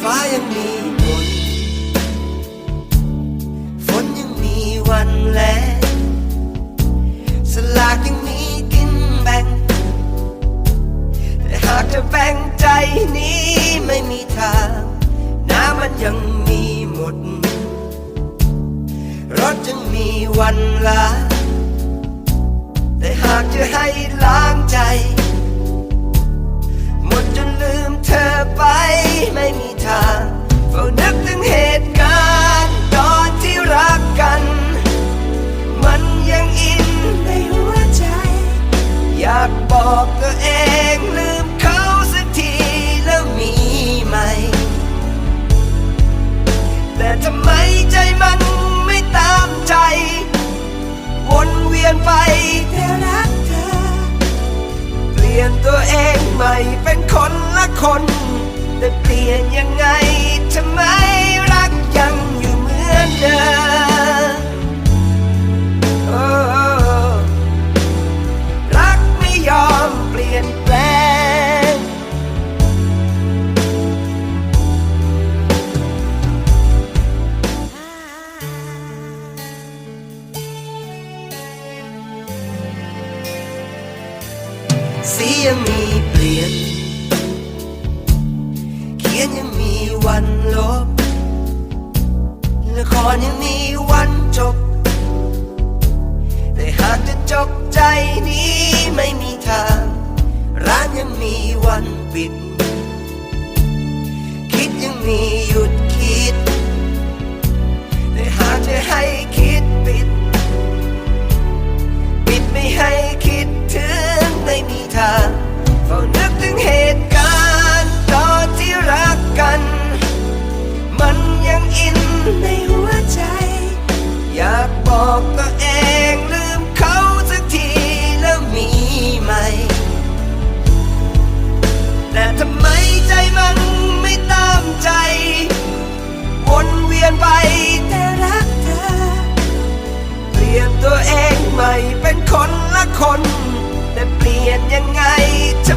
ฟ้ายังมีฝนฝนยังมีวันแลสลากยังมีกินแบ่ง แต่หากจะแบ่งใจนี้ไม่มีทาง น้ำมันยังมีหมด รถจึงมีวันลา อกตัวเองลืมเขาสักทีแล้วมีไหม แต่ทำไมใจมันไม่ตามใจ วนเวียนไปแต่รักเธอ เปลี่ยนตัวเองใหม่เป็นคนละคน แต่เปลี่ยนยังไงทำไมรักยังอยู่เหมือนเดิม สียังมีเปลี่ยน เขียนยังมีวันลบ ละครยังมีวันจบ แต่หากจะจบใจนี้ไม่มีทาง ร้านยังมีวันปิด บอกตัวเองลืมเขาสักทีแล้วมีใหม่แต่ทำไมใจมันไม่ตามใจ วนเวียนไปแต่รักเธอ เปลี่ยนตัวเองใหม่เป็นคนละคน แต่เปลี่ยนยังไงจะ